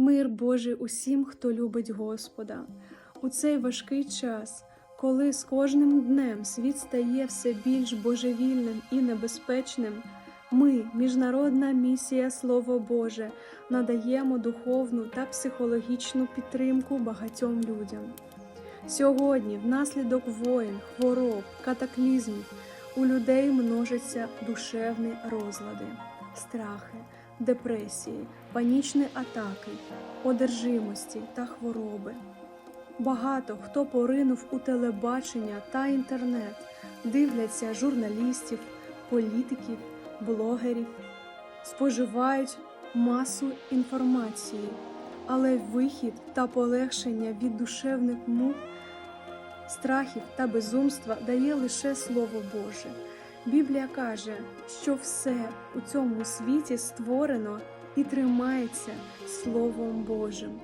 Мир Божий усім, хто любить Господа. У цей важкий час, коли з кожним днем світ стає все більш божевільним і небезпечним, ми, міжнародна місія Слово Боже, надаємо духовну та психологічну підтримку багатьом людям. Сьогодні, внаслідок воїн, хвороб, катаклізмів, у людей множаться душевні розлади, страхи, депресії, панічні атаки, одержимості та хвороби. Багато хто поринув у телебачення та інтернет, дивляться журналістів, політиків, блогерів, споживають масу інформації, але вихід та полегшення від душевних мук, страхів та безумства дає лише Слово Боже. Біблія каже, що все у цьому світі створено і тримається Словом Божим.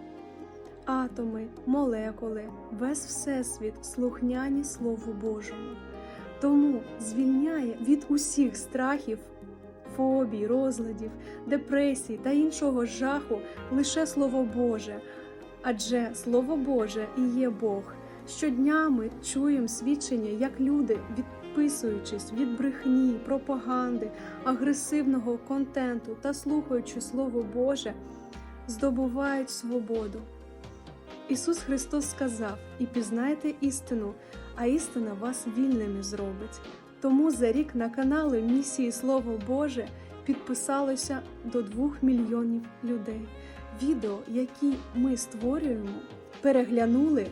Атоми, молекули, весь всесвіт слухняні Слову Божому. Тому звільняє від усіх страхів, фобій, розладів, депресій та іншого жаху лише Слово Боже. Адже Слово Боже і є Бог. Щодня ми чуємо свідчення, як люди, відписуючись від брехні, пропаганди, агресивного контенту та слухаючи Слово Боже, здобувають свободу. Ісус Христос сказав: і пізнайте істину, а істина вас вільними зробить. Тому за рік на канали місії Слово Боже підписалося до 2 мільйонів людей. Відео, які ми створюємо, переглянули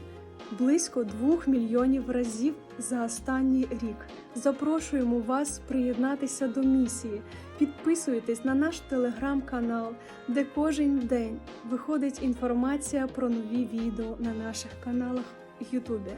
близько 2 мільйонів разів за останній рік. Запрошуємо вас приєднатися до місії. Підписуйтесь на наш телеграм-канал, де кожен день виходить інформація про нові відео на наших каналах Ютубі.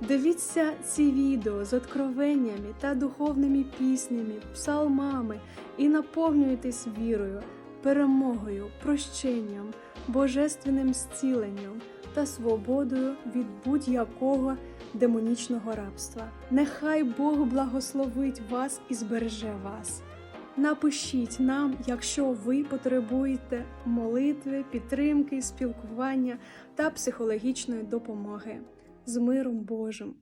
Дивіться ці відео з откровеннями та духовними піснями, псалмами і наповнюйтесь вірою, перемогою, прощенням, божественним зціленням та свободою від будь-якого демонічного рабства. Нехай Бог благословить вас і збереже вас. Напишіть нам, якщо ви потребуєте молитви, підтримки, спілкування та психологічної допомоги. З миром Божим!